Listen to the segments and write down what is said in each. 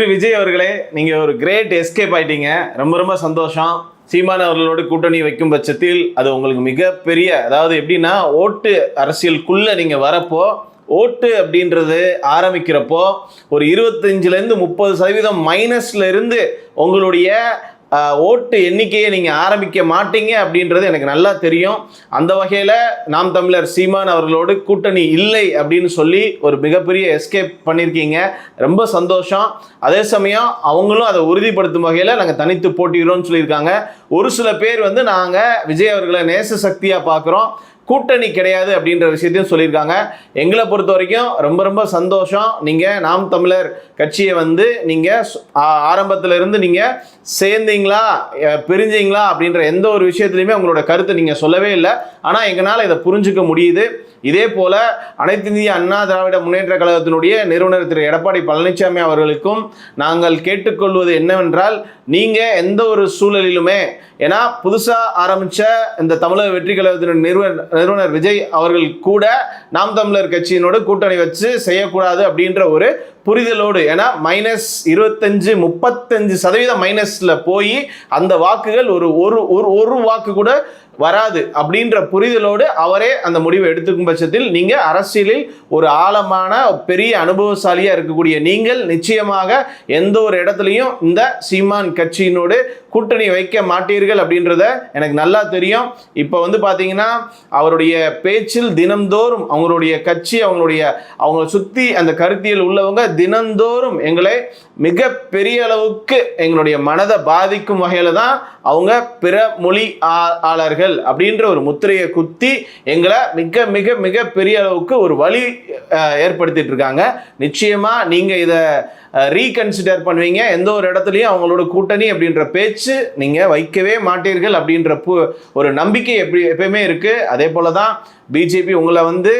வெற்றி விஜய் அவர்களே நீங்க ஒரு கிரேட் எஸ்கேப் ஆயிட்டீங்க. ரொம்ப ரொம்ப சந்தோஷம். சீமான் அவர்களோட கூட்டணி வைக்கும் பட்சத்தில் அது உங்களுக்கு மிகப்பெரிய அதாவது எப்படின்னா ஓட்டு அரசியலுக்குள்ள நீங்க வரப்போ ஓட்டு அப்படின்றது ஆரம்பிக்கிறப்போ ஒரு இருபத்தஞ்சுலேருந்து முப்பது சதவீதம் மைனஸ்ல இருந்து உங்களுடைய ஓட்டு எண்ணிக்கையை நீங்கள் ஆரம்பிக்க மாட்டீங்க அப்படின்றது எனக்கு நல்லா தெரியும். அந்த வகையில் நாம் தமிழர் சீமான் அவர்களோடு கூட்டணி இல்லை அப்படின்னு சொல்லி ஒரு மிகப்பெரிய எஸ்கேப் பண்ணியிருக்கீங்க. ரொம்ப சந்தோஷம். அதே சமயம் அவங்களும் அதை உறுதிப்படுத்தும் வகையில் நாங்கள் தனித்து போட்டிக்கிறோம்னு சொல்லியிருக்காங்க. ஒரு சில பேர் வந்து நாங்கள் விஜய் அவர்களை நேச சக்தியாக பார்க்குறோம். கூட்டணி கிடையாது அப்படின்ற விஷயத்தையும் சொல்லியிருக்காங்க. எங்களை பொறுத்த வரைக்கும் ரொம்ப ரொம்ப சந்தோஷம். நீங்கள் நாம் தமிழர் கட்சியை வந்து நீங்கள் ஆரம்பத்திலிருந்து நீங்கள் சேர்ந்தீங்களா பிரிஞ்சீங்களா அப்படின்ற எந்த ஒரு விஷயத்துலையுமே உங்களோட கருத்தை நீங்கள் சொல்லவே இல்லை. ஆனால் எங்களால் இதை புரிஞ்சுக்க முடியுது. இதே போல அனைத்து இந்திய அண்ணா திராவிட முன்னேற்ற கழகத்தினுடைய நிறுவனர் திரு எடப்பாடி பழனிசாமி அவர்களுக்கும் நாங்கள் கேட்டுக்கொள்வது என்னவென்றால் நீங்கள் எந்த ஒரு சூழலிலுமே ஏன்னா புதுசாக ஆரம்பித்த இந்த தமிழக வெற்றி கழகத்தின் நிறுவனர் நிறுவனர் விஜய் அவர்கள் கூட நாம் தமிழர் கட்சியினோடு கூட்டணி வச்சு செய்யக்கூடாது அப்படின்ற ஒரு புரிதலோடு ஏன்னா மைனஸ் இருபத்தஞ்சு முப்பத்தஞ்சு சதவீதம் மைனஸில் போய் அந்த வாக்குகள் ஒரு ஒரு ஒரு ஒரு வாக்கு கூட வராது அப்படின்ற புரிதலோடு அவரே அந்த முடிவை எடுத்துக்கும் பட்சத்தில் நீங்கள் அரசியலில் ஒரு ஆழமான பெரிய அனுபவசாலியாக இருக்கக்கூடிய நீங்கள் நிச்சயமாக எந்த ஒரு இடத்துலையும் இந்த சீமான் கட்சியினோடு கூட்டணி வைக்க மாட்டீர்கள் அப்படின்றத எனக்கு நல்லா தெரியும். இப்போ வந்து பார்த்தீங்கன்னா அவருடைய பேச்சில் தினந்தோறும் அவங்களுடைய கட்சி அவங்களுடைய அவங்கள சுற்றி அந்த கருத்தியல் உள்ளவங்க தினந்தோறும் எங்களை மிக பெரிய அளவுக்கு எங்களுடைய மனதை பாதிக்கும் வகையில் தான் அவங்க பிற மொழி ஆளர்கள் அப்படின்ற ஒரு முத்திரையை குத்தி எங்களை மிக மிக மிக பெரிய அளவுக்கு ஒரு வழி ஏற்படுத்திட்டு இருக்காங்க. நிச்சயமாக நீங்கள் இதை ரீகன்சிடர் பண்ணுவீங்க. எந்த ஒரு இடத்துலையும் அவங்களோட கூட்டணி அப்படின்ற பேச்சு நீங்கள் வைக்கவே மாட்டீர்கள் அப்படின்ற பு- ஒரு நம்பிக்கை எப்படி எப்பயுமே இருக்குது அதே போல தான் பிஜேபி உங்களை வந்து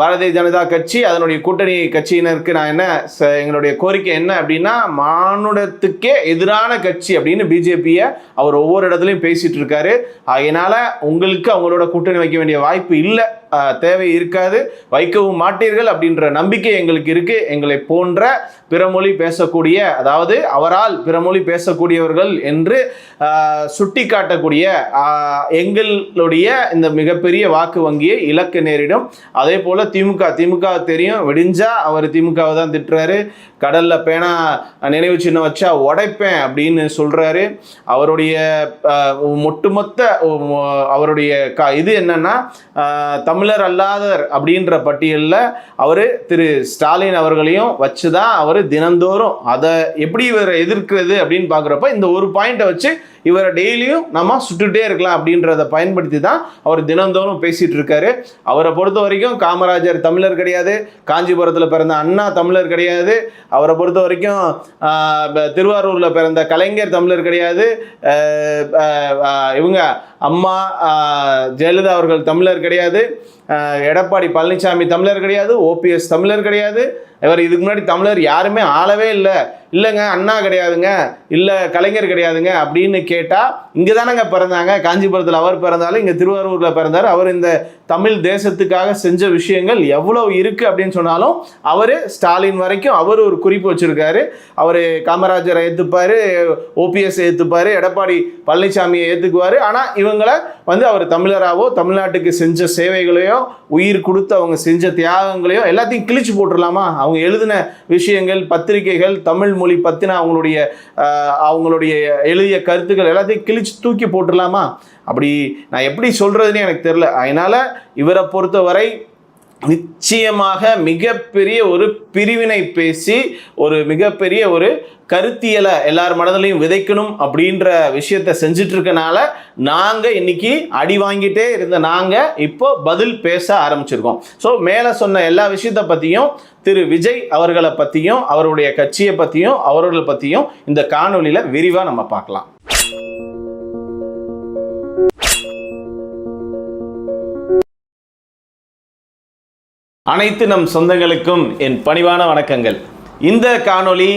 பாரதிய ஜனதா கட்சி அதனுடைய கூட்டணி கட்சியினருக்கு நான் என்ன எங்களுடைய கோரிக்கை என்ன அப்படின்னா மானுடத்துக்கே எதிரான கட்சி அப்படின்னு பிஜேபியை அவர் ஒவ்வொரு இடத்துலையும் பேசிட்டு இருக்காரு. அதனால உங்களுக்கு அவங்களோட கூட்டணி வைக்க வேண்டிய வாய்ப்பு இல்லை. தேவை இருக்காது. வைக்கவும் மாட்டீர்கள் அப்படின்ற நம்பிக்கை எங்களுக்கு இருக்கு. எங்களை போன்ற பிறமொழி பேசக்கூடிய அதாவது அவரால் பிறமொழி பேசக்கூடியவர்கள் என்று சுட்டி காட்டக்கூடிய எங்களுடைய இந்த மிகப்பெரிய வாக்கு வங்கியை இலக்கு நேரிடும். அதே போல் திமுக திமுக தெரியும். விடிஞ்சா அவர் திமுகவை தான் திட்டுறாரு. கடலில் பேனா நினைவு சின்னம் வச்சா உடைப்பேன் அப்படின்னு சொல்கிறாரு அவருடைய ஒட்டுமொத்த அவருடைய க இது என்னென்னா தமிழர் அல்லாதவர் அப்படின்ற பட்டியலில் அவர் திரு ஸ்டாலின் அவர்களையும் வச்சு தான் அவர் தினந்தோறும் அதை எப்படி இவரை எதிர்க்கிறது அப்படின்னு பார்க்குறப்ப இந்த ஒரு பாயிண்ட்டை வச்சு இவரை டெய்லியும் நம்ம சுட்டுகிட்டே இருக்கலாம் அப்படின்றத பயன்படுத்தி தான் அவர் தினந்தோறும் பேசிகிட்டு இருக்காரு. அவரை பொறுத்த வரைக்கும் காமராஜர் தமிழர் கிடையாது. காஞ்சிபுரத்தில் பிறந்த அண்ணா தமிழர் கிடையாது. அவரை பொறுத்த வரைக்கும் திருவாரூரில் பிறந்த கலைஞர் தமிழர் கிடையாது. இவங்க அம்மா ஜெயலலிதா அவர்கள் தமிழர் கிடையாது. எடப்பாடி பழனிசாமி தமிழர் கிடையாது ஓபிஎஸ் தமிழர் கிடையாது. இவர் இதுக்கு முன்னாடி தமிழர் யாருமே ஆளவே இல்லை. இல்லைங்க அண்ணா கிடையாதுங்க. இல்லை கலைஞர் கிடையாதுங்க அப்படின்னு கேட்டால் இங்கே தானங்க பிறந்தாங்க. காஞ்சிபுரத்தில் அவர் பிறந்தாலும் இங்கே திருவாரூரில் பிறந்தார். அவர் இந்த தமிழ் தேசத்துக்காக செஞ்ச விஷயங்கள் எவ்வளோ இருக்குது அப்படின்னு சொன்னாலும் அவர் ஸ்டாலின் வரைக்கும் அவர் ஒரு குறிப்பு வச்சுருக்காரு. அவர் காமராஜரை ஏற்றுப்பார் ஓபிஎஸ் ஏற்றுப்பார் எடப்பாடி பழனிசாமியை ஏற்றுக்குவார் ஆனால் இவங்களை வந்து அவர் தமிழராகவோ தமிழ்நாட்டுக்கு செஞ்ச சேவைகளையோ உயிர் கொடுத்து அவங்க செஞ்ச தியாகங்களையும் எல்லாத்தையும் கிழிச்சு போட்டுடலாமா அவங்க எழுதின விஷயங்கள் பத்திரிகைகள் தமிழ் மொழி பற்றின அவங்களுடைய அவங்களுடைய எழுதிய கருத்துக்கள் எல்லாத்தையும் கிழிச்சு தூக்கி போட்டுடலாமா அப்படி நான் எப்படி சொல்கிறதுன்னு எனக்கு தெரில அதனால் இவரை பொறுத்தவரை நிச்சயமாக மிகப்பெரிய ஒரு பிரிவினை பேசி ஒரு மிகப்பெரிய ஒரு கருத்தியலை எல்லார் மனதிலையும் விதைக்கணும் அப்படின்ற விஷயத்த செஞ்சுட்டு இருக்கனால நாங்கள் இன்னைக்கு அடி வாங்கிட்டே இருந்த நாங்கள் இப்போ பதில் பேச ஆரம்பிச்சிருக்கோம். ஸோ மேலே சொன்ன எல்லா விஷயத்தை பற்றியும் திரு விஜய் அவர்களை பற்றியும் அவருடைய கட்சியை பற்றியும் அவர்களை பற்றியும் இந்த காணொலியில் விரிவாக நம்ம பார்க்கலாம். அனைத்து நம் சொந்தங்களுக்கும் என் பணிவான வணக்கங்கள். இந்த காணொளி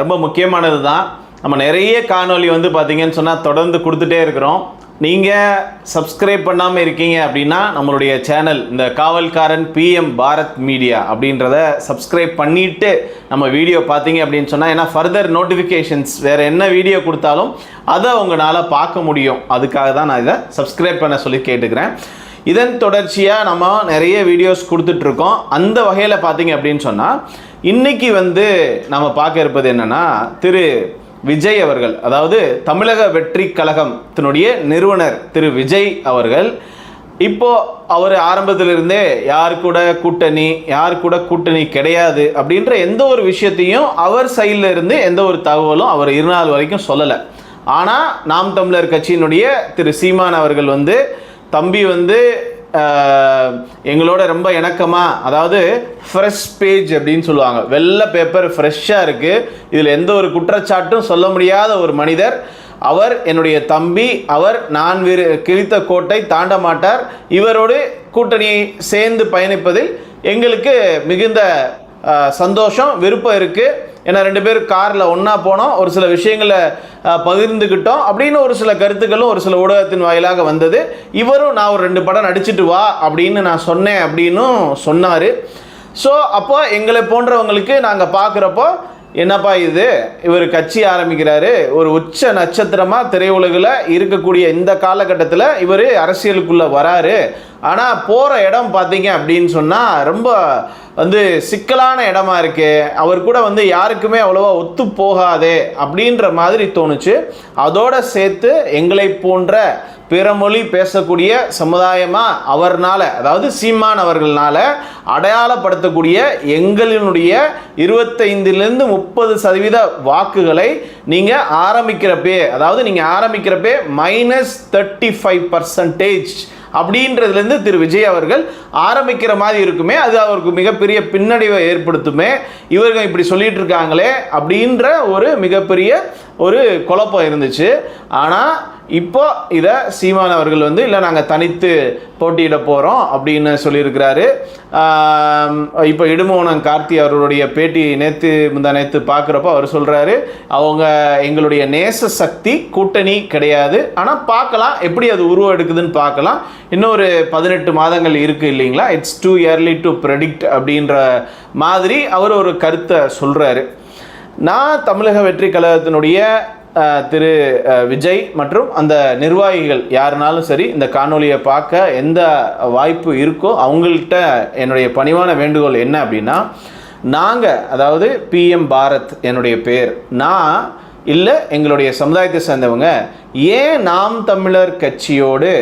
ரொம்ப முக்கியமானது தான். நம்ம நிறைய காணொளி வந்து பார்த்தீங்கன்னு சொன்னால் தொடர்ந்து கொடுத்துட்டே இருக்கிறோம். நீங்கள் சப்ஸ்கிரைப் பண்ணாமல் இருக்கீங்க அப்படின்னா நம்மளுடைய சேனல் இந்த காவல்காரன் பிஎம் பாரத் மீடியா அப்படின்றத சப்ஸ்கிரைப் பண்ணிவிட்டு நம்ம வீடியோ பார்த்தீங்க அப்படின்னு சொன்னால் ஏன்னா ஃபர்தர் நோட்டிஃபிகேஷன்ஸ் வேறு என்ன வீடியோ கொடுத்தாலும் அதை உங்களால் பார்க்க முடியும். அதுக்காக தான் நான் இதை சப்ஸ்கிரைப் பண்ண சொல்லி கேட்டுக்கிறேன். இதன் தொடர்ச்சியாக நம்ம நிறைய வீடியோஸ் கொடுத்துட்ருக்கோம். அந்த வகையில் பார்த்தீங்க அப்படின்னு சொன்னால் இன்றைக்கி வந்து நம்ம பார்க்க இருப்பது என்னென்னா திரு விஜய் அவர்கள் அதாவது தமிழக வெற்றி கழகத்தினுடைய நிறுவனர் திரு விஜய் அவர்கள். இப்போது அவர் ஆரம்பத்திலிருந்தே யார் கூட கூட்டணி யார் கூட கூட்டணி கிடையாது அப்படின்ற எந்த ஒரு விஷயத்தையும் அவர் சைடில் இருந்து எந்த ஒரு தகவலும் அவர் இருநாள் வரைக்கும் சொல்லலை. ஆனால் நாம் தமிழர் கட்சியினுடைய திரு சீமான் அவர்கள் வந்து தம்பி வந்து எங்களோட ரொம்ப இணக்கமாக அதாவது ஃப்ரெஷ் பேஜ் அப்படின்னு சொல்லுவாங்க. வெள்ளை பேப்பர் ஃப்ரெஷ்ஷாக இருக்குது இதில் எந்த ஒரு குற்றச்சாட்டும் சொல்ல முடியாத ஒரு மனிதர். அவர் என்னுடைய தம்பி அவர் நான் விரு கிழித்த கோட்டை தாண்ட மாட்டார். இவரோடு கூட்டணியை சேர்ந்து பயணிப்பதில் எங்களுக்கு மிகுந்த சந்தோஷம் விருப்பம் இருக்குது ஏன்னா ரெண்டு பேரும் காரில் ஒன்றா போனோம். ஒரு சில விஷயங்களை பகிர்ந்துக்கிட்டோம் அப்படின்னு ஒரு சில கருத்துக்களும் ஒரு சில ஊடகத்தின் வாயிலாக வந்தது. இவரும் நான் ஒரு ரெண்டு படம் நடிச்சிட்டு வா அப்படின்னு நான் சொன்னேன் அப்படின்னும் சொன்னார். ஸோ அப்போ எங்களை போன்றவங்களுக்கு நாங்கள் பார்க்குறப்போ என்னப்பா இது? இவர் கட்சி ஆரம்பிக்கிறாரு. ஒரு உச்ச நட்சத்திரமாக திரையுலகில் இருக்கக்கூடிய இந்த காலகட்டத்தில் இவர் அரசியலுக்குள்ளே வராரு. ஆனால் போகிற இடம் பார்த்தீங்க அப்படின்னு சொன்னால் ரொம்ப வந்து சிக்கலான இடமா இருக்குது அவர் கூட வந்து யாருக்குமே அவ்வளோவா ஒத்து போகாதே அப்படின்ற மாதிரி தோணுச்சு. அதோடு சேர்த்து எங்களை போன்ற பிற மொழி பேசக்கூடிய சமுதாயமாக அவர்னால் அதாவது சீமான் அவர்களால் அடையாளப்படுத்தக்கூடிய எங்களினுடைய இருபத்தைந்திலிருந்து முப்பது சதவீத வாக்குகளை நீங்கள் ஆரம்பிக்கிறப்பே அதாவது நீங்கள் ஆரம்பிக்கிறப்பே மைனஸ் தேர்ட்டி ஃபைவ் பர்சன்டேஜ் அப்படின்றதுலேருந்து திரு விஜய் அவர்கள் ஆரம்பிக்கிற மாதிரி இருக்குமே அது அவருக்கு மிகப்பெரிய பின்னடைவை ஏற்படுத்துமே. இவர்கள் இப்படி சொல்லிட்டு இருக்காங்களே அப்படின்ற ஒரு மிகப்பெரிய ஒரு குழப்பம் இருந்துச்சு. ஆனால் இப்போ இதை சீமான் அவர்கள் வந்து இல்லை நாங்கள் தனித்து போட்டியிட போகிறோம் அப்படின்னு சொல்லியிருக்கிறாரு. இப்போ இடுமோனம் கார்த்தி அவர்களுடைய பேட்டி நேற்று முந்தா நேற்று பார்க்குறப்போ அவர் சொல்கிறாரு அவங்க எங்களுடைய நேச சக்தி கூட்டணி கிடையாது. ஆனால் பார்க்கலாம். எப்படி அது உருவம் எடுக்குதுன்னு பார்க்கலாம். இன்னொரு பதினெட்டு மாதங்கள் இருக்குது இல்லைங்களா? It's too early to predict அப்படின்ற மாதிரி அவர் ஒரு கருத்தை சொல்கிறாரு நான் தமிழக வெற்றி கழகத்தினுடைய திரு விஜய் மற்றும் அந்த நிர்வாகிகள் யாருனாலும் சரி இந்த காணொலியை பார்க்க எந்த வாய்ப்பு இருக்கோ அவங்கள்ட்ட என்னுடைய பணிவான வேண்டுகோள் என்ன அப்படின்னா நாங்கள் அதாவது பிஎம் பாரத் என்னுடைய பேர் நான் இல்லை எங்களுடைய சமுதாயத்தை சேர்ந்தவங்க ஏன் நாம் தமிழர் கட்சியோடு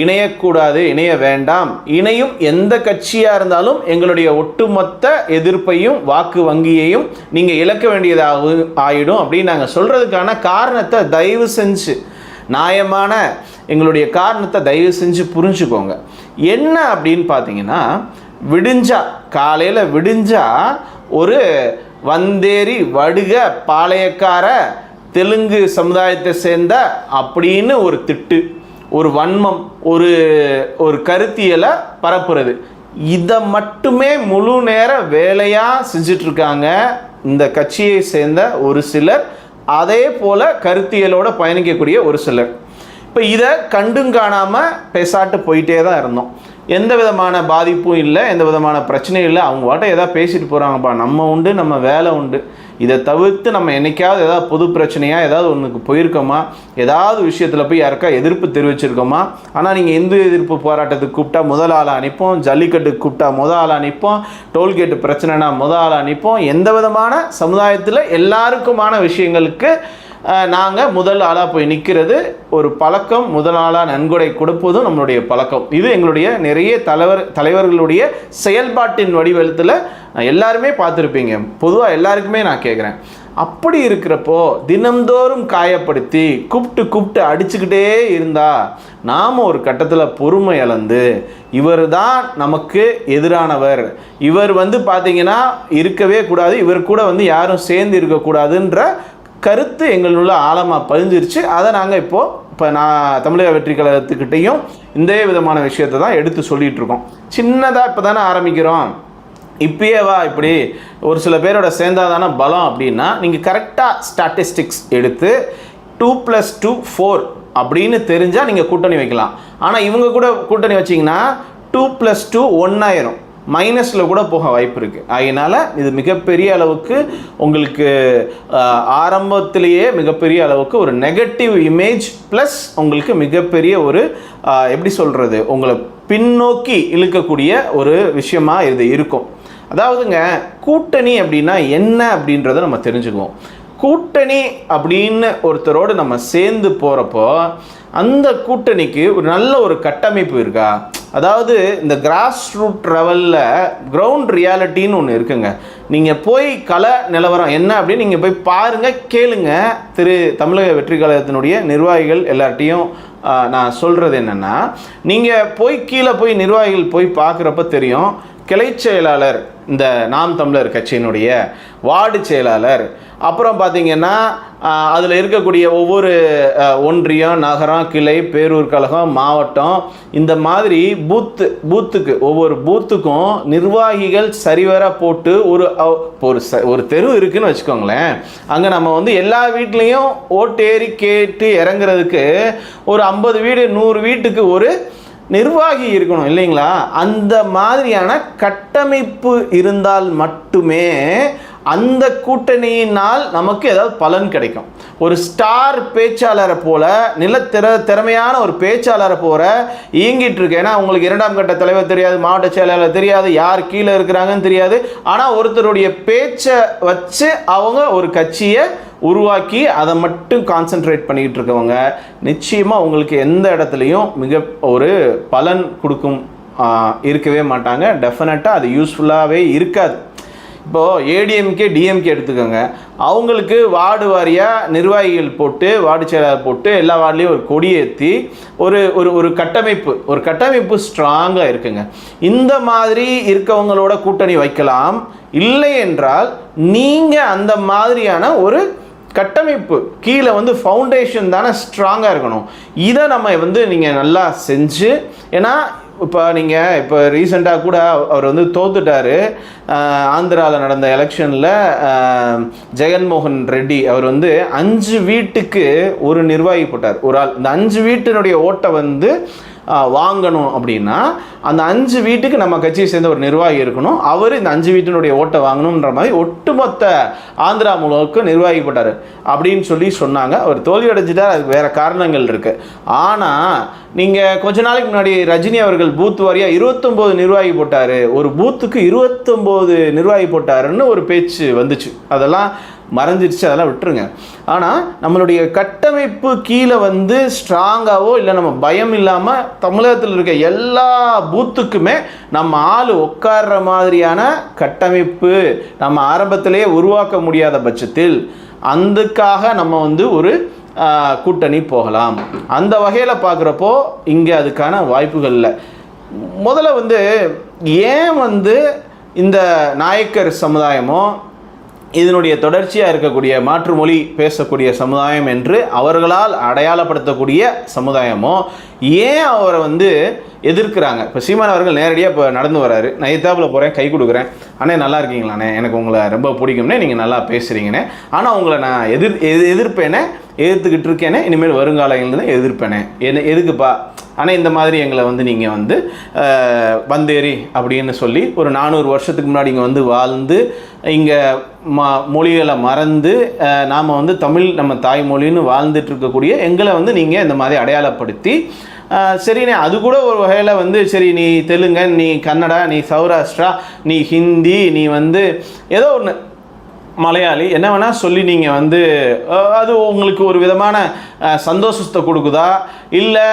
இணையக்கூடாது இணைய வேண்டாம். இணையும் எந்த கட்சியாக இருந்தாலும் எங்களுடைய ஒட்டுமொத்த எதிர்ப்பையும் வாக்கு வங்கியையும் நீங்கள் இழக்க வேண்டியதாக ஆயிடும் அப்படின்னு நாங்கள் சொல்கிறதுக்கான காரணத்தை தயவு செஞ்சு நியாயமான எங்களுடைய காரணத்தை தயவு செஞ்சு புரிஞ்சுக்கோங்க. என்ன அப்படின்னு பார்த்தீங்கன்னா விடிஞ்சா காலையில் விடிஞ்சா ஒரு வந்தேரி வடுக பாளையக்கார தெலுங்கு சமுதாயத்தை சேர்ந்த அப்படின்னு ஒரு திட்டு. ஒரு வன்மம் ஒரு ஒரு கருத்தியலை பரப்புறது. இதை மட்டுமே முழு நேர வேலையாக செஞ்சுட்டு இருக்காங்க இந்த கட்சியை சேர்ந்த ஒரு சிலர். அதே போல் கருத்தியலோட பயணிக்கக்கூடிய ஒரு சிலர். இப்போ இதை கண்டும் காணாமல் பேசாட்டு போயிட்டே தான் இருந்தோம். எந்த விதமான பாதிப்பும் இல்லை எந்த விதமான பிரச்சனையும் இல்லை. அவங்க வாட்ட ஏதாவது பேசிட்டு போகிறாங்கப்பா நம்ம உண்டு நம்ம வேலை உண்டு. இதை தவிர்த்து நம்ம என்னைக்காவது ஏதாவது பொது பிரச்சனையாக ஏதாவது ஒன்றுக்கு போயிருக்கோமா? ஏதாவது விஷயத்தில் போய் யாருக்கா எதிர்ப்பு தெரிவிச்சிருக்கோமா? ஆனால் நீங்கள் இந்து எதிர்ப்பு போராட்டத்துக்கு கூப்பிட்டா முதல் ஆள் அனுப்போம் ஜல்லிக்கட்டுக்கு கூப்பிட்டா முதல் ஆள் அனுப்போம் டோல்கேட்டு பிரச்சனைனா முதல் ஆள் அனுப்போம் எந்த விதமான சமுதாயத்தில் எல்லாருக்குமான விஷயங்களுக்கு நாங்கள் முதல் ஆளாக போய் நிற்கிறது ஒரு பழக்கம் முதல் ஆளாக நன்கொடை கொடுப்பதும் நம்மளுடைய பழக்கம். இது எங்களுடைய நிறைய தலைவர் தலைவர்களுடைய செயல்பாட்டின் வடிவத்தில் எல்லாருமே பார்த்துருப்பீங்க. பொதுவாக எல்லாருக்குமே நான் கேட்குறேன் அப்படி இருக்கிறப்போ தினம்தோறும் காயப்படுத்தி கூப்பிட்டு கூப்பிட்டு அடிச்சுக்கிட்டே இருந்தா நாம் ஒரு கட்டத்தில் பொறுமை இழந்து இவர் தான் நமக்கு எதிரானவர். இவர் வந்து பார்த்தீங்கன்னா இருக்கவே கூடாது இவர் கூட வந்து யாரும் சேர்ந்து இருக்கக்கூடாதுன்ற கருத்து எங்களுள்ள ஆழமாக பதிஞ்சிருச்சு. அதை நாங்கள் இப்போது இப்போ நான் தமிழக வெற்றி கழகத்துக்கிட்டேயும் இந்த விதமான விஷயத்தை தான் எடுத்து சொல்லிகிட்ருக்கோம் இருக்கோம். சின்னதாக இப்போ தானே ஆரம்பிக்கிறோம். இப்பயே வா இப்படி ஒரு சில பேரோட சேர்ந்தாதான பலம் அப்படின்னா நீங்கள் கரெக்டாக ஸ்டாட்டிஸ்டிக்ஸ் எடுத்து டூ ப்ளஸ் டூ ஃபோர் அப்படின்னு தெரிஞ்சால் நீங்கள் கூட்டணி வைக்கலாம். ஆனால் இவங்க கூட கூட்டணி வச்சிங்கன்னா டூ ப்ளஸ் டூ ஒன்றாயிரம் மைனஸில் கூட போக வாய்ப்பு இருக்குது அதனால் இது மிகப்பெரிய அளவுக்கு உங்களுக்கு ஆரம்பத்திலேயே மிகப்பெரிய அளவுக்கு ஒரு நெகட்டிவ் இமேஜ் ப்ளஸ் உங்களுக்கு மிகப்பெரிய ஒரு எப்படி சொல்கிறது உங்களை பின்னோக்கி இழுக்கக்கூடிய ஒரு விஷயமாக இது இருக்கும். அதாவதுங்க கூட்டணி அப்படின்னா என்ன அப்படின்றத நம்ம தெரிஞ்சுக்குவோம். கூட்டணி அப்படின்னு ஒருத்தரோடு நம்ம சேர்ந்து போகிறப்போ அந்த கூட்டணிக்கு ஒரு நல்ல ஒரு கட்டமைப்பு இருக்கா? அதாவது இந்த கிராஸ் ரூட் லெவலில் கிரவுண்ட் ரியாலிட்டின்னு ஒன்று இருக்குங்க. நீங்கள் போய் கல நிலவரம் என்ன அப்படின்னு நீங்கள் போய் பாருங்கள் கேளுங்க. திரு தமிழக வெற்றி கழகத்தினுடைய நிர்வாகிகள் எல்லார்ட்டையும் நான் சொல்கிறது என்னென்னா நீங்கள் போய் கீழே போய் நிர்வாகிகள் போய் பார்க்குறப்ப தெரியும் கிளை செயலாளர் இந்த நாம் தமிழர் கட்சியினுடைய வார்டு செயலாளர் அப்புறம் பார்த்தீங்கன்னா அதில் இருக்கக்கூடிய ஒவ்வொரு ஒன்றியம் நகரம் கிளை பேரூர் கழகம் மாவட்டம் இந்த மாதிரி பூத்து பூத்துக்கு ஒவ்வொரு பூத்துக்கும் நிர்வாகிகள் சரிவர போட்டு ஒரு ஒரு ச ஒரு தெரு இருக்குன்னு வச்சுக்கோங்களேன். அங்கே நம்ம வந்து எல்லா வீட்லேயும் ஓட்டேறி கேட்டு இறங்குறதுக்கு ஒரு ஐம்பது வீடு நூறு வீட்டுக்கு ஒரு நிர்வாகி இருக்கணும் இல்லைங்களா? அந்த மாதிரியான கட்டமைப்பு இருந்தால் மட்டுமே அந்த கூட்டணியினால் நமக்கு ஏதாவது பலன் கிடைக்கும். ஒரு ஸ்டார் பேச்சாளரை போல நிலத்திற திறமையான ஒரு பேச்சாளரை போல இயங்கிட்டு இருக்கு. ஏன்னா உங்களுக்கு இரண்டாம் கட்ட தலைவர் தெரியாது மாவட்ட செயலாளர் தெரியாது யார் கீழே இருக்கிறாங்கன்னு தெரியாது. ஆனால் ஒருத்தருடைய பேச்சை வச்சு அவங்க ஒரு கட்சியை உருவாக்கி அதை மட்டும் கான்சென்ட்ரேட் பண்ணிக்கிட்டு இருக்கவங்க நிச்சயமாக உங்களுக்கு எந்த இடத்துலையும் மிக ஒரு பலன் கொடுக்கும் இருக்கவே மாட்டாங்க. டெஃபினட்டாக அது யூஸ்ஃபுல்லாகவே இருக்காது. இப்போது ஏடிஎம்கே டிஎம்கே எடுத்துக்கோங்க. அவங்களுக்கு வார்டு வாரியாக நிர்வாகிகள் போட்டு வார்டு செயலாளர் போட்டு எல்லா வார்டுலேயும் ஒரு கொடியேற்றி ஒரு ஒரு ஒரு கட்டமைப்பு ஒரு கட்டமைப்பு ஸ்ட்ராங்காக இருக்குங்க. இந்த மாதிரி இருக்கவங்களோட கூட்டணி வைக்கலாம். இல்லை என்றால் நீங்கள் அந்த மாதிரியான ஒரு கட்டமைப்பு கீழே வந்து ஃபவுண்டேஷன் தானே ஸ்ட்ராங்காக இருக்கணும். இதை நம்ம வந்து நீங்கள் நல்லா செஞ்சு ஏன்னா இப்போ நீங்கள் இப்போ ரீசெண்டாக கூட அவர் வந்து தோத்துட்டார். ஆந்திராவில் நடந்த எலெக்ஷனில் ஜெகன்மோகன் ரெட்டி அவர் வந்து அஞ்சு வீட்டுக்கு ஒரு நிர்வாகி போட்டார். ஒரு ஆள் இந்த அஞ்சு வீட்டினுடைய ஓட்டை வந்து வாங்கணும் அப்படின்னா அந்த அஞ்சு வீட்டுக்கு நம்ம கட்சியை சேர்ந்த ஒரு நிர்வாகி இருக்கணும். அவர் இந்த அஞ்சு வீட்டினுடைய ஓட்டை வாங்கணுன்ற மாதிரி ஒட்டுமொத்த ஆந்திரா முழுக்க நிர்வாகி போட்டார் அப்படின்னு சொல்லி சொன்னாங்க. அவர் தோல்வி அடைஞ்சிட்டார் அதுக்கு வேறு காரணங்கள் இருக்குது ஆனால் நீங்கள் கொஞ்ச நாளைக்கு முன்னாடி ரஜினி அவர்கள் பூத் வாரியாக இருபத்தொம்போது நிர்வாகி போட்டார். ஒரு பூத்துக்கு இருபத்தொம்போது நிர்வாகி போட்டாருன்னு ஒரு பேச்சு வந்துச்சு. அதெல்லாம் மறைஞ்சிருச்சு அதெல்லாம் விட்டுருங்க. ஆனால் நம்மளுடைய கட்டமைப்பு கீழே வந்து ஸ்ட்ராங்காகவோ இல்லை நம்ம பயம் இல்லாமல் தமிழகத்தில் இருக்க எல்லா பூத்துக்குமே நம்ம ஆள் உட்கார்ற மாதிரியான கட்டமைப்பு நம்ம ஆரம்பத்திலேயே உருவாக்க முடியாத பட்சத்தில் அதுக்காக நம்ம வந்து ஒரு கூட்டணி போகலாம். அந்த வகையில் பார்க்குறப்போ இங்கே அதுக்கான வாய்ப்புகள் இல்லை. முதல்ல வந்து ஏன் வந்து இந்த நாயக்கர் சமுதாயமும் இதனுடைய தொடர்ச்சியாக இருக்கக்கூடிய மாற்று மொழி பேசக்கூடிய சமுதாயம் என்று அவர்களால் அடையாளப்படுத்தக்கூடிய சமுதாயமோ ஏன் அவரை வந்து எதிர்க்கிறாங்க? இப்போ சீமான் அவர்கள் நேரடியாக இப்போ நடந்து வராரு. நான் எத்தாப்பில் போகிறேன் கை கொடுக்குறேன். அண்ணே நல்லா இருக்கீங்களாண்ணே. எனக்கு உங்களை ரொம்ப பிடிக்கும்னே நீங்கள் நல்லா பேசுகிறீங்கண்ணே ஆனால் உங்களை நான் எதிர் எது எதிர்ப்பேனே எதிர்த்துக்கிட்டு இருக்கேனே இனிமேல் வருங்காலங்களில் எதிர்ப்பேனே. என்ன எதுக்குப்பா? ஆனால் இந்த மாதிரி எங்களை வந்து நீங்கள் வந்து வந்தேரி அப்படின்னு சொல்லி ஒரு நானூறு வருஷத்துக்கு முன்னாடி இங்கே வந்து வாழ்ந்து இங்கே ம மொழிகளை மறந்து நாம் வந்து தமிழ் நம்ம தாய்மொழின்னு வாழ்ந்துட்டு இருக்கக்கூடிய எங்களை வந்து நீங்கள் இந்த மாதிரி அடையாளப்படுத்தி சரிண்ணே அது கூட ஒரு வகையில் வந்து சரி நீ தெலுங்கன் நீ கன்னடா நீ சௌராஷ்டிரா நீ ஹிந்தி நீ வந்து ஏதோ ஒன்று மலையாளி என்ன வேணால் சொல்லி நீங்கள் வந்து அது உங்களுக்கு ஒரு விதமான சந்தோஷத்தை கொடுக்குதா? இல்லை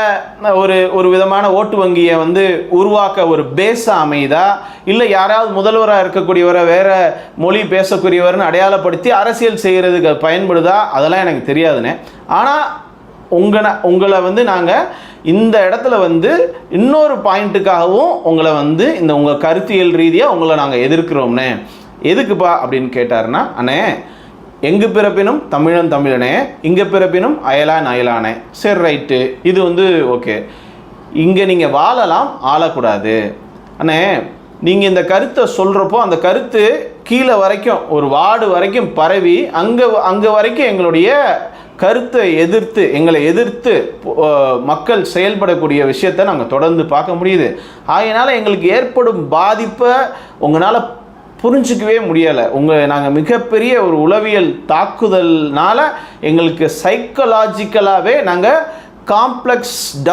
ஒரு ஒரு விதமான ஓட்டு வங்கியை வந்து உருவாக்க ஒரு பேஸாக அமையுதா? இல்லை யாராவது முதல்வராக இருக்கக்கூடியவரை வேறு மொழி பேசக்கூடியவர்னு அடையாளப்படுத்தி அரசியல் செய்கிறதுக்கு பயன்படுதா? அதெல்லாம் எனக்கு தெரியாதுண்ணே. ஆனால் உங்களை உங்களை வந்து நாங்கள் இந்த இடத்துல வந்து இன்னொரு பாயிண்ட்டுக்காகவும் உங்களை வந்து இந்த உங்கள் கருத்தியல் ரீதியாக உங்களை நாங்கள் எதிர்க்கிறோம்னே. எதுக்குப்பா அப்படின்னு கேட்டாருன்னா அண்ணே எங்கு பிறப்பினும் தமிழன் தமிழனே இங்கே பிறப்பினும் அயலான் அயலானே. சரி ரைட்டு. இது வந்து ஓகே. இங்கே நீங்கள் வாழலாம் ஆளக்கூடாது. அண்ணே நீங்கள் இந்த கருத்தை சொல்கிறப்போ அந்த கருத்து கீழே வரைக்கும் ஒரு வார்டு வரைக்கும் பரவி அங்கே அங்கே வரைக்கும் எங்களுடைய கருத்தை எதிர்த்து எங்களை எதிர்த்து மக்கள் செயல்படக்கூடிய விஷயத்தை நாங்கள் தொடர்ந்து பார்க்க முடியுது. ஆகையினால் எங்களுக்கு ஏற்படும் பாதிப்பை உங்களால் புரிஞ்சிக்கவே முடியலை. உங்கள் நாங்கள் மிகப்பெரிய ஒரு உளவியல் தாக்குதல்னால் எங்களுக்கு சைக்கலாஜிக்கலாகவே நாங்கள் காம்ப்ளெக்ஸ் ட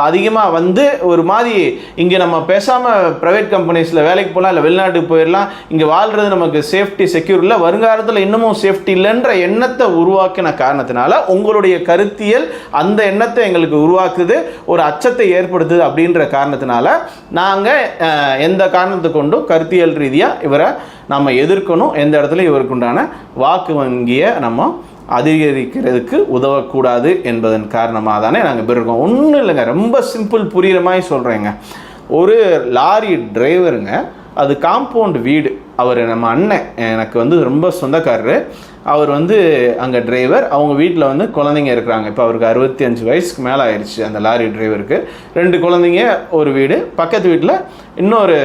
அதிகமாக வந்து ஒரு மாதிரி இங்கே நம்ம பேசாமல் ப்ரைவேட் கம்பெனிஸில் வேலைக்கு போகலாம் இல்லை வெளிநாட்டுக்கு போயிடலாம் இங்கே வாழ்கிறது நமக்கு சேஃப்டி செக்யூர் இல்லை வருங்காலத்தில் இன்னமும் சேஃப்டி இல்லைன்ற எண்ணத்தை உருவாக்கின காரணத்தினால உங்களுடைய கருத்தியல் அந்த எண்ணத்தை எங்களுக்கு உருவாக்குது ஒரு அச்சத்தை ஏற்படுத்துது அப்படின்ற காரணத்தினால நாங்கள் எந்த காரணத்தை கொண்டும் கருத்தியல் ரீதியாக இவரை நம்ம எதிர்க்கணும் எந்த இடத்துல இவருக்கு உண்டான வாக்கு வங்கியை நம்ம அதிகரிக்கிறதுக்கு உதவக்கூடாது என்பதன் காரணமாக தானே நாங்கள் போயிருக்கோம் ஒன்றும் இல்லைங்க. ரொம்ப சிம்பிள் புரிகிற மாதிரி சொல்கிறேங்க ஒரு லாரி டிரைவருங்க அது காம்பவுண்ட் வீடு. அவர் நம்ம அண்ணன் எனக்கு வந்து ரொம்ப சொந்தக்காரரு. அவர் வந்து அங்கே டிரைவர் அவங்க வீட்டில் வந்து குழந்தைங்க இருக்கிறாங்க. இப்போ அவருக்கு அறுபத்தி அஞ்சு வயசுக்கு மேலே ஆயிடுச்சு அந்த லாரி டிரைவருக்கு ரெண்டு குழந்தைங்க ஒரு வீடு. பக்கத்து வீட்டில் இன்னொரு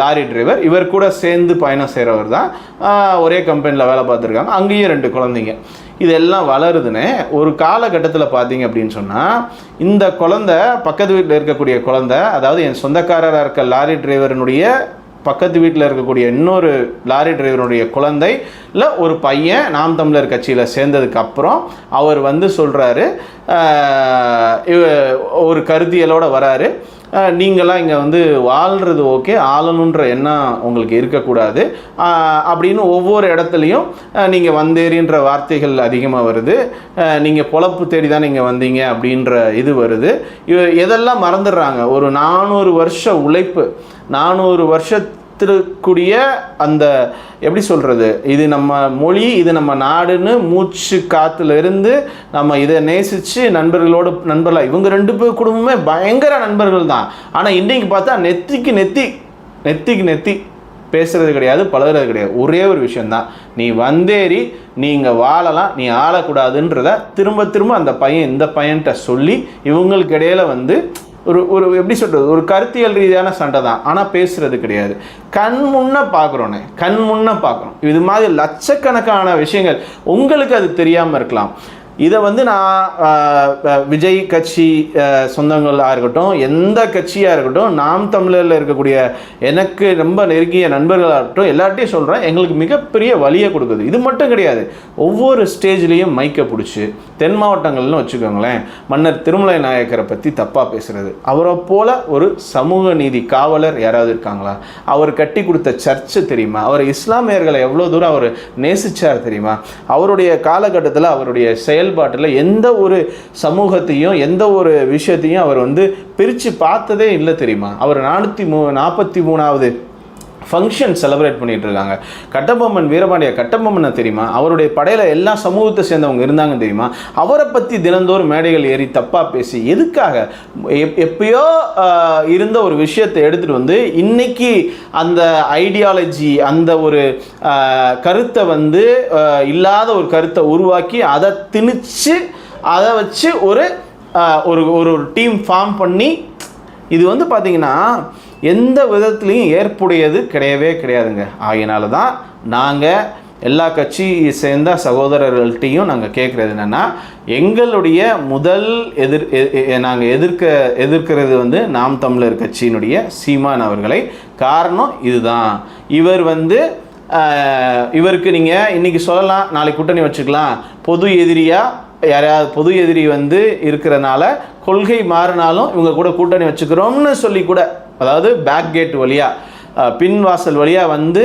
லாரி டிரைவர் இவர் கூட சேர்ந்து பயணம் செய்கிறவர் தான் ஒரே கம்பெனியில் வேலை பார்த்துருக்காங்க. அங்கேயும் ரெண்டு குழந்தைங்க. இதெல்லாம் வளருதுன்னு ஒரு காலகட்டத்தில் பார்த்தீங்க அப்படின்னு சொன்னால் இந்த குழந்தை பக்கத்து வீட்டில் இருக்கக்கூடிய குழந்தை அதாவது என் சொந்தக்காரராக இருக்க லாரி டிரைவரனுடைய பக்கத்து வீட்டில் இருக்கக்கூடிய இன்னொரு லாரி டிரைவருடைய இல்லை ஒரு பையன் நாம் தமிழர் கட்சியில் சேர்ந்ததுக்கு அப்புறம் அவர் வந்து சொல்கிறாரு ஒரு கருதியலோடு வராரு. நீங்களாம் இங்கே வந்து வாழ்கிறது ஓகே ஆளணுன்ற எண்ணம் உங்களுக்கு இருக்கக்கூடாது. அப்படின்னு ஒவ்வொரு இடத்துலையும் நீங்கள் வந்தேறின்ற வார்த்தைகள் அதிகமாக வருது. நீங்கள் பொழப்பு தேடி தான் நீங்கள் வந்தீங்க அப்படின்ற இது வருது. இவ எதெல்லாம் மறந்துடுறாங்க? ஒரு நானூறு வருஷ உழைப்பு நானூறு வருஷ வருஷத்திற்குரிய அந்த எப்படி சொல்கிறது இது நம்ம மொழி இது நம்ம நாடுன்னு மூச்சு காற்றுல இருந்து நம்ம இதை நேசித்து நண்பர்களோடு நண்பர்களாக இவங்க ரெண்டு பேர் குடும்பமே பயங்கர நண்பர்கள் தான். ஆனால் இன்றைக்கி பார்த்தா நெத்திக்கு நெத்தி நெத்திக்கு நெத்தி பேசுறது கிடையாது பழகுறது கிடையாது. ஒரே ஒரு விஷயந்தான் நீ வந்தேறி நீங்கள் வாழலாம் நீ ஆளக்கூடாதுன்றத திரும்ப திரும்ப அந்த பையன் இந்த பையன்கிட்ட சொல்லி இவங்களுக்கு இடையில வந்து ஒரு ஒரு எப்படி சொல்கிறது ஒரு கருத்தியல் ரீதியான சண்டை தான். ஆனால் பேசுறது கிடையாது. கண் முன்ன பார்க்குறோன்னே கண் முன்ன பார்க்குறோம். இது மாதிரி லட்சக்கணக்கான விஷயங்கள். உங்களுக்கு அது தெரியாமல் இருக்கலாம். இதை வந்து நான் விஜய் கட்சி சொந்தங்களாக இருக்கட்டும் எந்த கட்சியாக இருக்கட்டும் நாம் தமிழரில் இருக்கக்கூடிய எனக்கு ரொம்ப நெருங்கிய நண்பர்களாக இருக்கட்டும் எல்லார்ட்டையும் சொல்கிறேன் எங்களுக்கு மிகப்பெரிய வழியை கொடுக்குது. இது மட்டும் கிடையாது. ஒவ்வொரு ஸ்டேஜ்லேயும் மைக்கை பிடிச்சி தென் மாவட்டங்கள்னு வச்சுக்கோங்களேன் மன்னர் திருமலை நாயக்கரை பற்றி தப்பாக பேசுகிறது அவரை போல ஒரு சமூக நீதி காவலர் யாராவது இருக்காங்களா? அவர் கட்டி கொடுத்த சர்ச்சு தெரியுமா? அவர் இஸ்லாமியர்களை எவ்வளோ தூரம் அவர் நேசிச்சார் தெரியுமா? அவருடைய காலகட்டத்தில் அவருடைய செயல் செயல்பாட்டில் எந்த ஒரு சமூகத்தையும் எந்த ஒரு விஷயத்தையும் அவர் வந்து பிரித்து பார்த்ததே இல்லை தெரியுமா? அவர் நானூற்றி மூ நாற்பத்தி மூணாவது ஃபங்க்ஷன் செலிப்ரேட் பண்ணிகிட்டு இருக்காங்க கட்டபொம்மன் வீரபாண்டிய கட்டபொம்மனை தெரியுமா? அவருடைய படையில் எல்லா சமூகத்தை சேர்ந்தவங்க இருந்தாங்க தெரியுமா? அவரை பற்றி தினந்தோறும் மேடைகள் ஏறி தப்பாக பேசி எதுக்காக? எப் எப்பயோ இருந்த ஒரு விஷயத்தை எடுத்துகிட்டு வந்து இன்னைக்கு அந்த ஐடியாலஜி அந்த ஒரு கருத்தை வந்து இல்லாத ஒரு கருத்தை உருவாக்கி அதை திணிச்சு அதை வச்சு ஒரு ஒரு ஒரு டீம் ஃபார்ம் பண்ணி இது வந்து பார்த்திங்கன்னா எந்த விதத்துலையும் ஏற்புடையது கிடையவே கிடையாதுங்க. ஆகினால தான் நாங்கள் எல்லா கட்சி சேர்ந்த சகோதரர்கள்ட்டையும் நாங்கள் கேட்குறது என்னென்னா எங்களுடைய முதல் எதிர் நாங்கள் எதிர்க்க எதிர்க்கிறது வந்து நாம் தமிழர் கட்சியினுடைய சீமான் அவர்களை. காரணம் இதுதான். இவர் வந்து இவருக்கு நீங்கள் இன்றைக்கி சொல்லலாம் நாளைக்கு கூட்டணி வச்சுக்கலாம். பொது எதிரியாக யாரையாவது பொது எதிரி வந்து இருக்கிறனால கொள்கை மாறினாலும் இவங்க கூட கூட்டணி வச்சுக்கிறோம்னு சொல்லி கூட அதாவது பேக் கேட் வழியாக பின் வாசல் வழியாக வந்து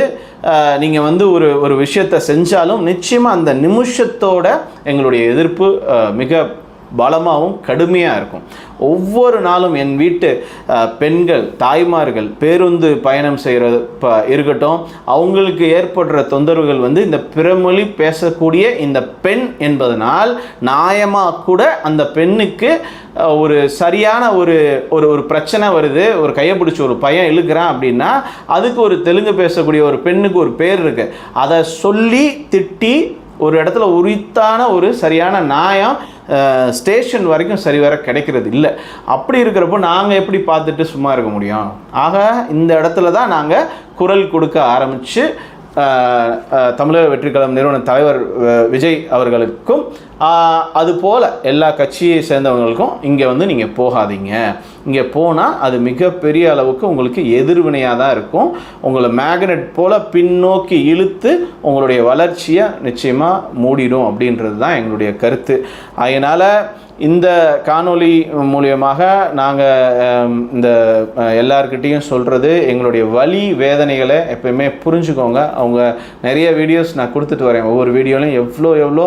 நீங்கள் வந்து ஒரு ஒரு விஷயத்தை செஞ்சாலும் நிச்சயமாக அந்த நிமிஷத்தோட எங்களுடைய எதிர்ப்பு மிக பலமாகவும் கடுமையாக இருக்கும். ஒவ்வொரு நாளும் என் வீட்டு பெண்கள் தாய்மார்கள் பேருந்து பயணம் செய்கிறது ப இருக்கட்டும் அவங்களுக்கு ஏற்படுற தொந்தரவுகள் வந்து இந்த பிறமொழி பேசக்கூடிய இந்த பெண் என்பதனால் நியாயமாக கூட அந்த பெண்ணுக்கு ஒரு சரியான ஒரு ஒரு ஒரு பிரச்சனை வருது ஒரு கையை பிடிச்சி ஒரு பையன் இழுக்கிறான் அப்படின்னா அதுக்கு ஒரு தெலுங்கு பேசக்கூடிய ஒரு பெண்ணுக்கு ஒரு பேர் இருக்குது அதை சொல்லி திட்டி ஒரு இடத்துல உரித்தான ஒரு சரியான நியாயம் ஸ்டேஷன் வரைக்கும் சரி வர கிடைக்கிறது இல்லை. அப்படி இருக்கிறப்போ நாங்கள் எப்படி பார்த்துட்டு சும்மா இருக்க முடியும்? ஆக இந்த இடத்துல தான் நாங்கள் குரல் கொடுக்க ஆரம்பித்து தமிழக வெற்றிக்கழகம் நிறுவன தலைவர் விஜய் அவர்களுக்கும் அதுபோல் எல்லா கட்சியை சேர்ந்தவங்களுக்கும் இங்கே வந்து நீங்கள் போகாதீங்க. இங்கே போனால் அது மிகப்பெரிய அளவுக்கு உங்களுக்கு எதிர்வினையாக தான் இருக்கும். உங்களை மேக்னெட் போல் பின்னோக்கி இழுத்து உங்களுடைய வளர்ச்சியை நிச்சயமாக மூடிடும் அப்படின்றது தான் எங்களுடைய கருத்து. அதனால் இந்த காணொளி மூலியமாக நாங்கள் இந்த எல்லார்கிட்டேயும் சொல்கிறது எங்களுடைய வலி வேதனைகளை எப்பயுமே புரிஞ்சுக்கோங்க. அவங்க நிறைய வீடியோஸ் நான் கொடுத்துட்டு வரேன். ஒவ்வொரு வீடியோலையும் எவ்வளோ எவ்வளோ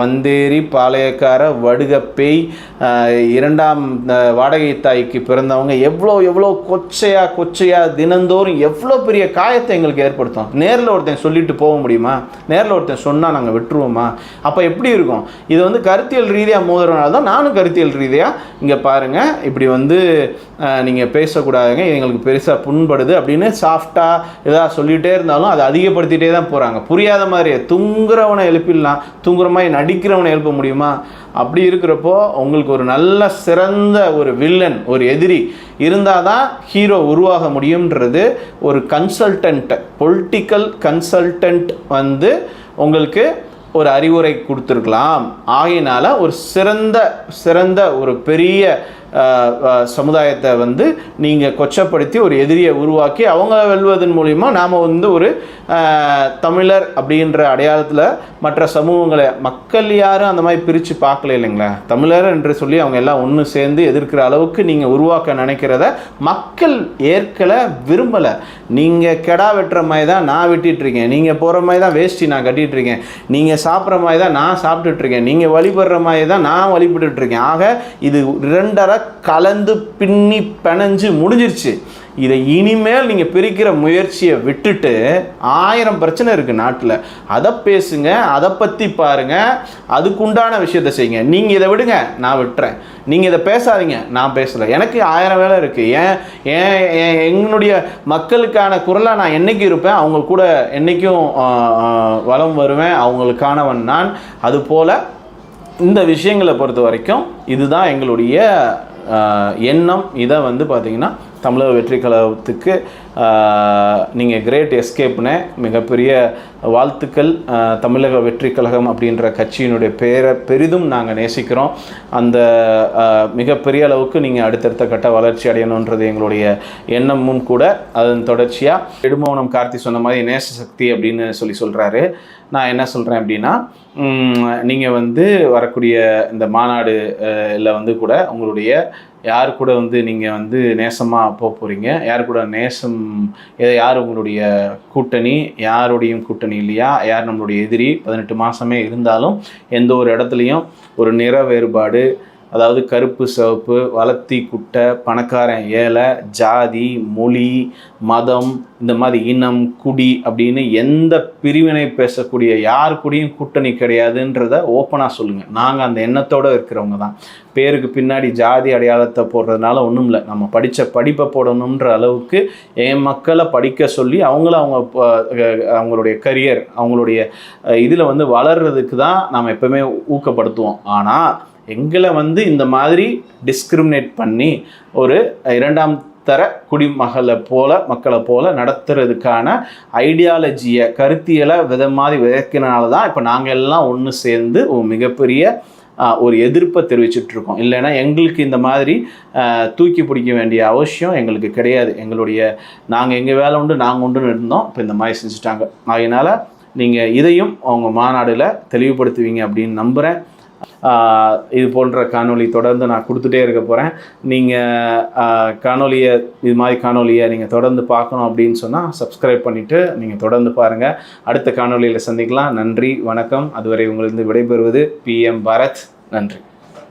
வந்தேரி பாளையக்கார வடுக பேய் இரண்டாம் வாடகை தாய்க்கு பிறந்தவங்க எவ்வளோ எவ்வளோ கொச்சையா கொச்சையாக தினந்தோறும் எவ்வளோ பெரிய காயத்தை எங்களுக்கு ஏற்படுத்தும். நேரில் ஒருத்தன் சொல்லிட்டு போக முடியுமா? நேரில் ஒருத்தன் சொன்னால் நாங்கள் விட்டுருவோமா? அப்போ எப்படி இருக்கும்? இது வந்து கருத்தியல் ரீதியாக மோதுறனால தான் நானும் கருத்தியல் ரீதியாக இங்கே பாருங்கள் இப்படி வந்து நீங்கள் பேசக்கூடாதுங்க எங்களுக்கு பெருசாக புண்படுது அப்படின்னு சாஃப்டாக எதாவது சொல்லிகிட்டே இருந்தாலும் அதை அதிகப்படுத்திகிட்டே தான் போகிறாங்க புரியாத மாதிரி தூங்குறவனை எழுப்பிடலாம் தூங்குற மாதிரி நடிக்கிறவனை எழுப்ப முடியுமா? அப்படி இருக்கிறப்போ உங்களுக்கு ஒரு நல்ல சிறந்த ஒரு வில்லன் ஒரு எதிரி இருந்தால் தான் ஹீரோ உருவாக முடியுன்றது ஒரு கன்சல்டன்ட் பொலிட்டிக்கல் கன்சல்டன்ட் வந்து உங்களுக்கு ஒரு அறிவுரை கொடுத்துருக்கலாம். ஆகையினால ஒரு சிறந்த சிறந்த ஒரு பெரிய சமுதாயத்தை வந்து நீங்கள் கொச்சப்படுத்தி ஒரு எதிரியை உருவாக்கி அவங்க வெல்வதன் மூலிமா நாம் வந்து ஒரு தமிழர் அப்படின்ற அடையாளத்தில் மற்ற சமூகங்களை மக்கள் யாரும் அந்த மாதிரி பிரித்து பார்க்கல இல்லைங்களா? தமிழர் என்று சொல்லி அவங்க எல்லாம் ஒன்று சேர்ந்து எதிர்க்கிற அளவுக்கு நீங்கள் உருவாக்க நினைக்கிறத மக்கள் ஏற்கலை விரும்பலை. நீங்கள் கெடா வெட்டுற மாதிரி தான் நான் வெட்டிட்டு இருக்கேன். நீங்கள் போகிற மாதிரி தான் வேஷ்டி நான் கட்டிகிட்ருக்கேன் நீங்கள் சாப்பிட்ற மாதிரி தான் நான் சாப்பிட்டுட்ருக்கேன் நீங்கள் வழிபடுற மாதிரி தான் நான் வழிபட்டுருக்கேன் ஆக இது இரண்டரை கலந்து பின்னி பிணைஞ்சு முடிஞ்சிருச்சு. இதை இனிமேல் நீங்கள் பிரிக்கிற முயற்சியை விட்டுட்டு ஆயிரம் பிரச்சனை இருக்குது நாட்டில். அதை பேசுங்க அதை பற்றி பாருங்கள் அதுக்குண்டான விஷயத்தை செய்யுங்க. நீங்கள் இதை விடுங்க நான் விட்டுறேன். நீங்கள் இதை பேசாதீங்க நான் பேசலை. எனக்கு ஆயிரம் வேலை இருக்குது ஏன் ஏன் ஏன் என்னுடைய மக்களுக்கான குரலாக நான் என்றைக்கு இருப்பேன்? அவங்க கூட என்றைக்கும் வளம் வருவேன். அவங்களுக்கானவன் நான். அதுபோல் இந்த விஷயங்களை பொறுத்த வரைக்கும் இதுதான் எங்களுடைய எண்ணம் இதை வந்து பார்த்திங்கன்னா தமிழக வெற்றி கழகத்துக்கு நீங்கள் கிரேட் எஸ்கேப்னு மிகப்பெரிய வாழ்த்துக்கள் தமிழக வெற்றி கழகம் அப்படின்ற கட்சியினுடைய பேரை பெரிதும் நாங்கள் நேசிக்கிறோம். அந்த மிகப்பெரிய அளவுக்கு நீங்கள் அடுத்தடுத்த கட்ட வளர்ச்சி அடையணுன்றது எங்களுடைய எண்ணமும் கூட. அதன் தொடர்ச்சியாக இடுமோனம் கார்த்தி சொன்ன மாதிரி நேச சக்தி அப்படின்னு சொல்லி சொல்கிறாரு நான் என்ன சொல்கிறேன் அப்படின்னா நீங்கள் வந்து வரக்கூடிய இந்த மாநாடு இல்லை வந்து கூட உங்களுடைய யார் கூட வந்து நீங்கள் வந்து நேசமாக போக போகிறீங்க யார் கூட நேசம் யார் உங்களுடைய கூட்டணி? யாருடையும் கூட்டணி இல்லையா? யார் நம்மளுடைய எதிரி? பதினெட்டு மாதமே இருந்தாலும் எந்த ஒரு இடத்துலையும் ஒரு நிற வேறுபாடு அதாவது கருப்பு சிவப்பு வளர்த்தி குட்டை பணக்காரன் ஏழை ஜாதி மொழி மதம் இந்த மாதிரி இனம் குடி அப்படின்னு எந்த பிரிவினை பேசக்கூடிய யார் கூடயும் கூட்டணி கிடையாதுன்றத ஓப்பனாக சொல்லுங்கள் நாங்கள் அந்த எண்ணத்தோடு இருக்கிறவங்க தான். பேருக்கு பின்னாடி ஜாதி அடையாளத்தை போடுறதுனால ஒன்றும் இல்லை. நம்ம படித்த படிப்பை போடணுன்ற அளவுக்கு என் மக்களை படிக்க சொல்லி அவங்கள அவங்க அவங்களுடைய கரியர் அவங்களுடைய இதில் வந்து வளர்றதுக்கு தான் நாம் எப்போவுமே ஊக்கப்படுத்துவோம். ஆனால் எங்களை வந்து இந்த மாதிரி டிஸ்கிரிமினேட் பண்ணி ஒரு இரண்டாம் தர குடிமகளை போல மக்களை போல நடத்துறதுக்கான ஐடியாலஜியை கருத்தியலை வித மாதிரி விதைக்கிறனால தான் இப்போ நாங்கள் எல்லாம் ஒன்று சேர்ந்து ஒரு மிகப்பெரிய ஒரு எதிர்ப்பை தெரிவிச்சிட்டு இருக்கோம். இல்லைன்னா எங்களுக்கு இந்த மாதிரி தூக்கி பிடிக்க வேண்டிய அவசியம் எங்களுக்கு கிடையாது. எங்களுடைய நாங்கள் எங்கள் வேலை உண்டு நாங்கள் உண்டுன்னு இருந்தோம். இப்போ இந்த மாதிரி செஞ்சுட்டாங்க. அதனால் நீங்கள் இதையும் அவங்க மாநாடில் தெளிவுபடுத்துவீங்க அப்படின்னு நம்புகிறேன் இது போன்ற காணொலி தொடர்ந்து நான் கொடுத்துட்டே இருக்க போகிறேன் நீங்கள் காணொலியை இது மாதிரி காணொளியை நீங்கள் தொடர்ந்து பார்க்கணும் அப்படின்னு சொன்னால் சப்ஸ்கிரைப் பண்ணிவிட்டு நீங்கள் தொடர்ந்து பாருங்கள் அடுத்த காணொளியில் சந்திக்கலாம். நன்றி வணக்கம். அதுவரை உங்களிருந்து விடைபெறுவது பிஎம் பாரத் நன்றி.